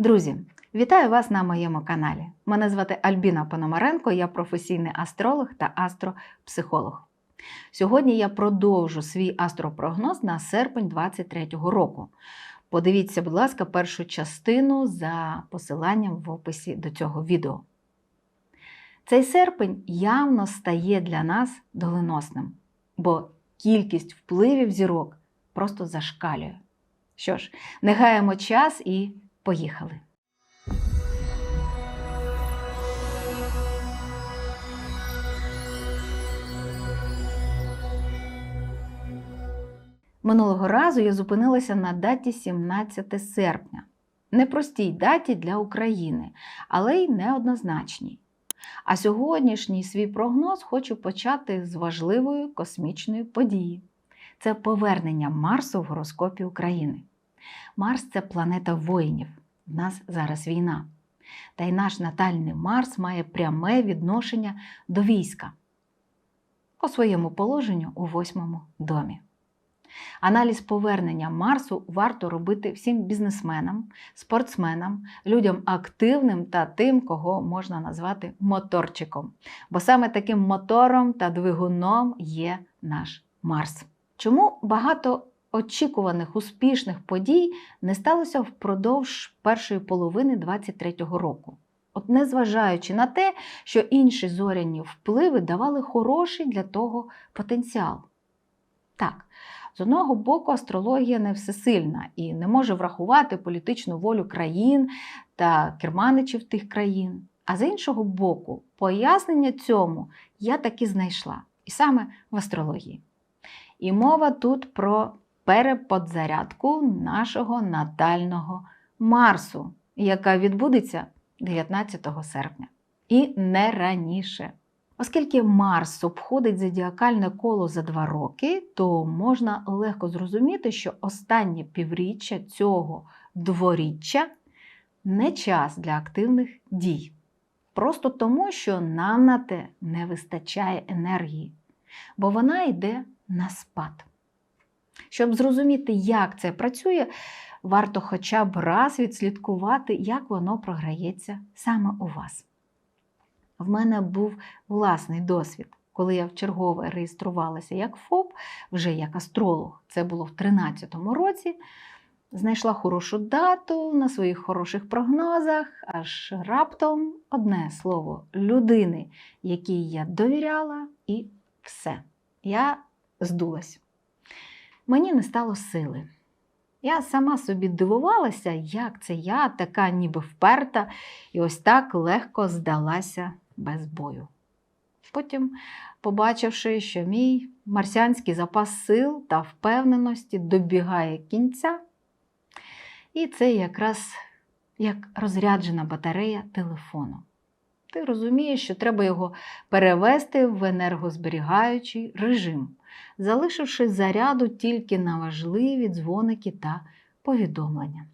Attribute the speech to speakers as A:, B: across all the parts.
A: Друзі, вітаю вас на моєму каналі. Мене звати Альбіна Пономаренко, я професійний астролог та астропсихолог. Сьогодні я продовжу свій астропрогноз на серпень 2023 року. Подивіться, будь ласка, першу частину за посиланням в описі до цього відео. Цей серпень явно стає для нас доленосним, бо кількість впливів зірок просто зашкалює. Що ж, не гаємо час і поїхали. Минулого разу я зупинилася на даті 17 серпня. Непростій даті для України, але й неоднозначній. А сьогоднішній свій прогноз хочу почати з важливої космічної події. Це повернення Марсу в гороскопі України. Марс це планета воїнів. В нас зараз війна. Та й наш натальний Марс має пряме відношення до війська по своєму положенню у восьмому домі. Аналіз повернення Марсу варто робити всім бізнесменам, спортсменам, людям активним та тим, кого можна назвати моторчиком. Бо саме таким мотором та двигуном є наш Марс. Чому багато очікуваних успішних подій не сталося впродовж першої половини 23-го року? От незважаючи на те, що інші зоряні впливи давали хороший для того потенціал. Так, з одного боку, астрологія не всесильна і не може врахувати політичну волю країн та керманичів тих країн. А з іншого боку, пояснення цьому я таки знайшла, і саме в астрології. І мова тут про переподзарядку нашого натального Марсу, яка відбудеться 19 серпня. І не раніше. Оскільки Марс обходить зодіакальне коло за два роки, то можна легко зрозуміти, що останнє півріччя цього дворіччя не час для активних дій. Просто тому, що нам на те не вистачає енергії, бо вона йде на спад. Щоб зрозуміти, як це працює, варто хоча б раз відслідкувати, як воно програється саме у вас. В мене був власний досвід, коли я вчергове реєструвалася як ФОП, вже як астролог. Це було в 2013 році. Знайшла хорошу дату на своїх хороших прогнозах, аж раптом одне слово людини, якій я довіряла, і все. Я здулась. Мені не стало сили. Я сама собі дивувалася, як це я, така ніби вперта, і ось так легко здалася без бою. Потім, побачивши, що мій марсіанський запас сил та впевненості добігає кінця, і це якраз як розряджена батарея телефону. Ти розумієш, що треба його перевести в енергозберігаючий режим, залишивши заряду тільки на важливі дзвоники та повідомлення.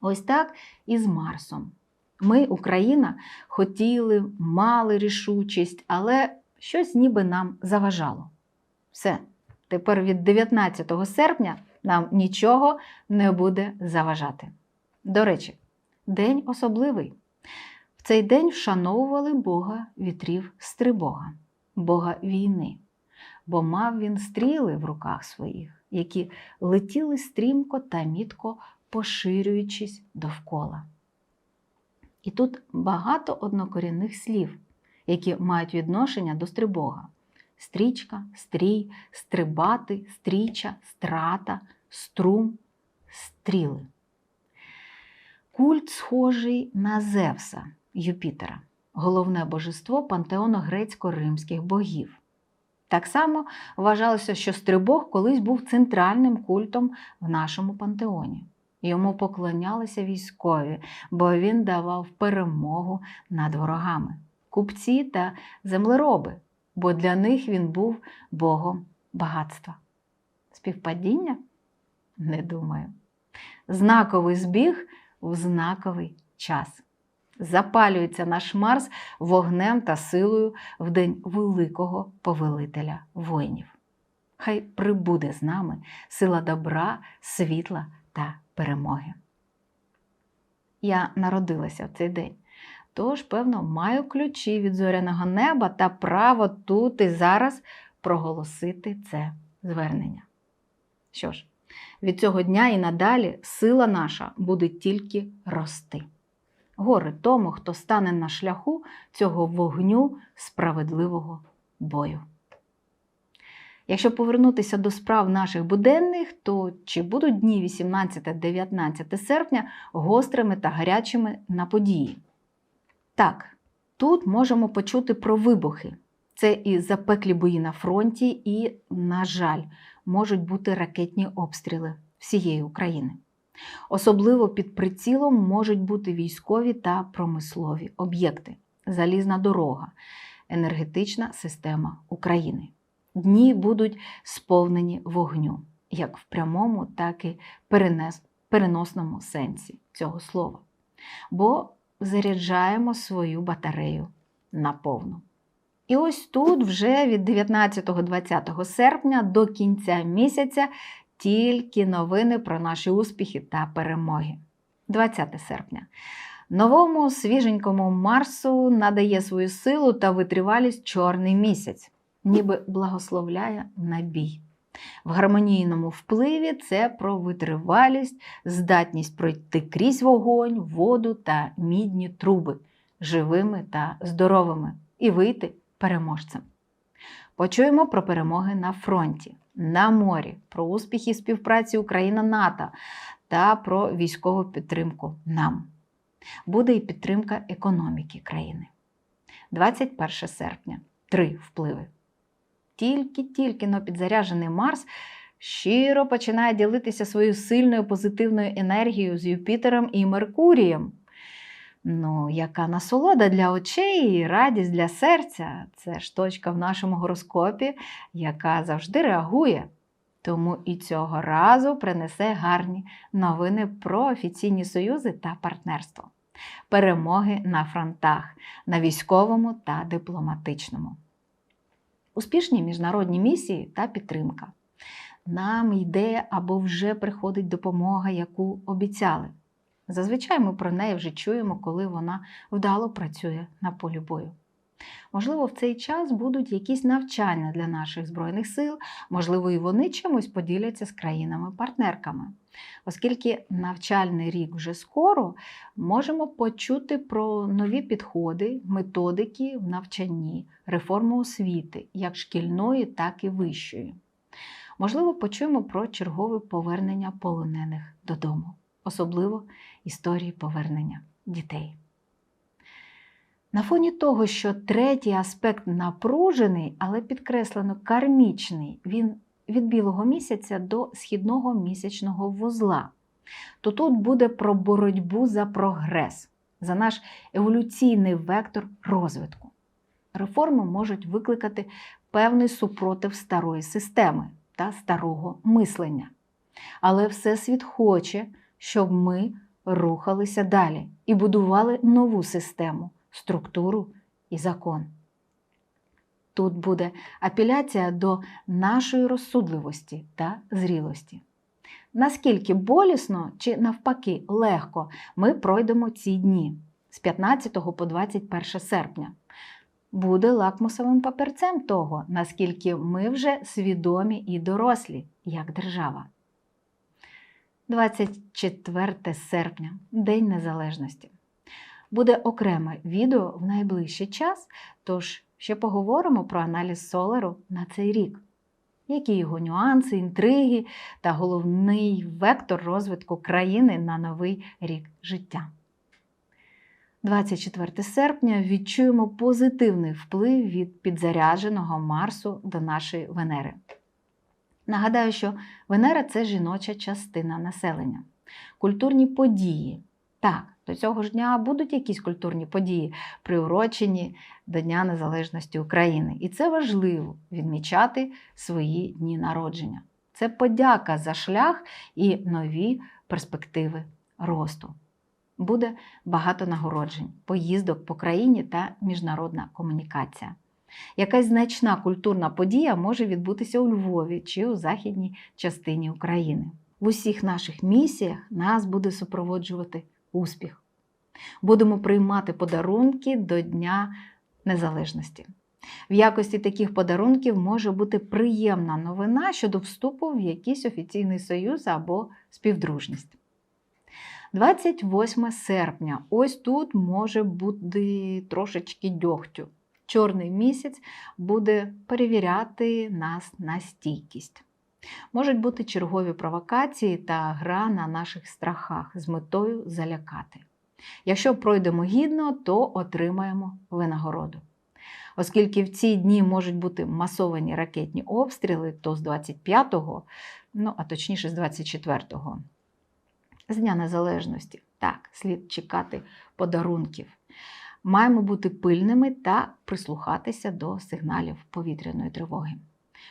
A: Ось так і з Марсом. Ми, Україна, хотіли, мали рішучість, але щось ніби нам заважало. Все, тепер від 19 серпня нам нічого не буде заважати. До речі, день особливий. Цей день вшановували Бога вітрів Стрибога, Бога війни, бо мав він стріли в руках своїх, які летіли стрімко та мітко поширюючись довкола. І тут багато однокорінних слів, які мають відношення до стрибога: стрічка, стрій, стрибати, стріча, страта, струм, стріли. Культ схожий на Зевса Юпітера, головне божество пантеону грецько-римських богів. Так само вважалося, що стрибог колись був центральним культом в нашому пантеоні. Йому поклонялися військові, бо він давав перемогу над ворогами, купці та землероби, бо для них він був богом багатства. Співпадіння? Не думаю. Знаковий збіг в знаковий час. Запалюється наш Марс вогнем та силою в день великого повелителя воїнів. Хай прибуде з нами сила добра, світла та перемоги. Я народилася в цей день. Тож, певно, маю ключі від зоряного неба та право тут і зараз проголосити це звернення. Що ж, від цього дня і надалі сила наша буде тільки рости. Горе тому, хто стане на шляху цього вогню справедливого бою. Якщо повернутися до справ наших буденних, то чи будуть дні 18-19 серпня гострими та гарячими на події? Так, тут можемо почути про вибухи. Це і запеклі бої на фронті, і, на жаль, можуть бути ракетні обстріли всієї України. Особливо під прицілом можуть бути військові та промислові об'єкти, залізна дорога, енергетична система України. Дні будуть сповнені вогню, як в прямому, так і переносному сенсі цього слова. Бо заряджаємо свою батарею наповну. І ось тут вже від 19-20 серпня до кінця місяця тільки новини про наші успіхи та перемоги. 20 серпня. Новому свіженькому Марсу надає свою силу та витривалість чорний місяць, ніби благословляє на бій. В гармонійному впливі це про витривалість, здатність пройти крізь вогонь, воду та мідні труби, живими та здоровими, і вийти переможцем. Почуємо про перемоги на фронті, на морі, про успіхи співпраці Україна-НАТО та про військову підтримку нам. Буде і підтримка економіки країни. 21 серпня три впливи. Тільки-тільки но підзаряджений Марс щиро починає ділитися своєю сильною позитивною енергією з Юпітером і Меркурієм. Ну, яка насолода для очей і радість для серця це ж точка в нашому гороскопі, яка завжди реагує. Тому і цього разу принесе гарні новини про офіційні союзи та партнерство, перемоги на фронтах, на військовому та дипломатичному. Успішні міжнародні місії та підтримка. Нам йде або вже приходить допомога, яку обіцяли. Зазвичай ми про неї вже чуємо, коли вона вдало працює на полі бою. Можливо, в цей час будуть якісь навчання для наших Збройних сил, можливо, і вони чимось поділяться з країнами-партнерками. Оскільки навчальний рік вже скоро, можемо почути про нові підходи, методики в навчанні, реформу освіти, як шкільної, так і вищої. Можливо, почуємо про чергове повернення полонених додому, особливо історії повернення дітей. На фоні того, що третій аспект напружений, але підкреслено кармічний, він від білого місяця до східного місячного вузла, то тут буде про боротьбу за прогрес, за наш еволюційний вектор розвитку. Реформи можуть викликати певний супротив старої системи та старого мислення. Але Всесвіт хоче, щоб ми рухалися далі і будували нову систему структуру і закон. Тут буде апеляція до нашої розсудливості та зрілості. Наскільки болісно чи навпаки легко ми пройдемо ці дні з 15 по 21 серпня. Буде лакмусовим папірцем того, наскільки ми вже свідомі і дорослі, як держава. 24 серпня День Незалежності буде окреме відео в найближчий час, тож ще поговоримо про аналіз Солару на цей рік. Які його нюанси, інтриги та головний вектор розвитку країни на новий рік життя. 24 серпня відчуємо позитивний вплив від підзарядженого Марсу до нашої Венери. Нагадаю, що Венера це жіноча частина населення. Культурні події. Так, до цього ж дня будуть якісь культурні події, приурочені до Дня Незалежності України. І це важливо відмічати свої дні народження. Це подяка за шлях і нові перспективи росту. Буде багато нагороджень, поїздок по країні та міжнародна комунікація. Якась значна культурна подія може відбутися у Львові чи у західній частині України. В усіх наших місіях нас буде супроводжувати успіх, Будемо приймати подарунки до Дня Незалежності. В якості таких подарунків може бути приємна новина щодо вступу в якийсь офіційний союз або співдружність. 28 серпня. Ось тут може бути трошечки дьогтю. Чорний місяць буде перевіряти нас на стійкість. Можуть бути чергові провокації та гра на наших страхах з метою залякати. Якщо пройдемо гідно, то отримаємо винагороду. Оскільки в ці дні можуть бути масовані ракетні обстріли, то з 25-го, ну а точніше з 24-го, з Дня Незалежності, так, слід чекати подарунків. Маємо бути пильними та прислухатися до сигналів повітряної тривоги,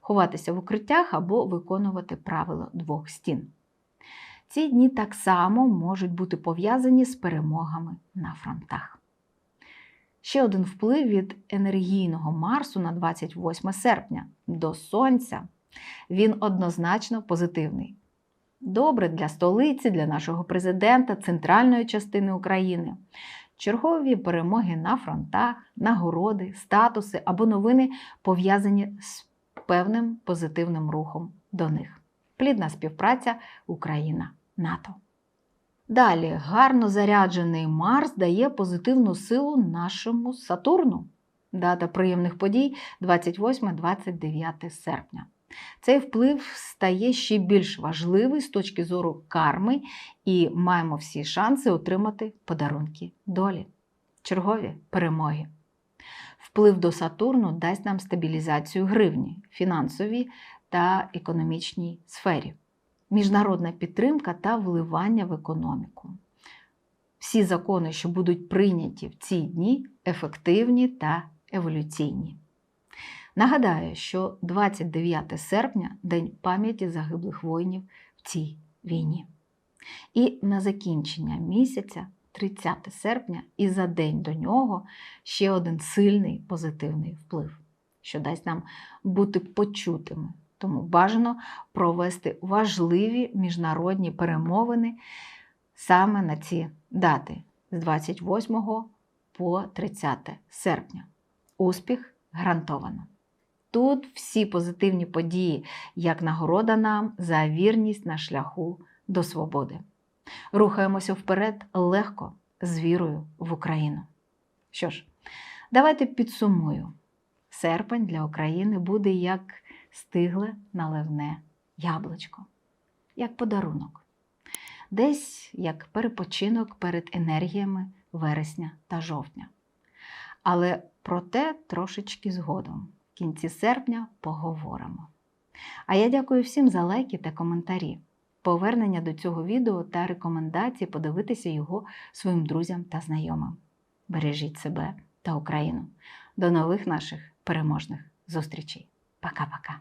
A: ховатися в укриттях або виконувати правило двох стін. Ці дні так само можуть бути пов'язані з перемогами на фронтах. Ще один вплив від енергійного Марсу на 28 серпня до Сонця. Він однозначно позитивний. Добре для столиці, для нашого президента, центральної частини України. Чергові перемоги на фронтах, нагороди, статуси або новини пов'язані з певним позитивним рухом до них. Плідна співпраця Україна НАТО. Далі гарно заряджений Марс дає позитивну силу нашому Сатурну. Дата приємних подій 28-29 серпня. Цей вплив стає ще більш важливий з точки зору карми, і маємо всі шанси отримати подарунки долі, чергові перемоги. Вплив до Сатурну дасть нам стабілізацію гривні, фінансовій та економічній сфері міжнародна підтримка та вливання в економіку. Всі закони, що будуть прийняті в ці дні, ефективні та еволюційні. Нагадаю, що 29 серпня День пам'яті загиблих воїнів в цій війні. І на закінчення місяця, 30 серпня, і за день до нього ще один сильний позитивний вплив, що дасть нам бути почутими тому бажано провести важливі міжнародні перемовини саме на ці дати з 28 по 30 серпня. Успіх гарантовано. Тут всі позитивні події, як нагорода нам за вірність на шляху до свободи. Рухаємося вперед легко, з вірою в Україну. Що ж, давайте підсумую. Серпень для України буде як стигле наливне яблучко, як подарунок, десь як перепочинок перед енергіями вересня та жовтня. Але про те трошечки згодом, в кінці серпня поговоримо. А я дякую всім за лайки та коментарі, повернення до цього відео та рекомендації подивитися його своїм друзям та знайомим. Бережіть себе та Україну. До нових наших переможних зустрічей! Пока-пока.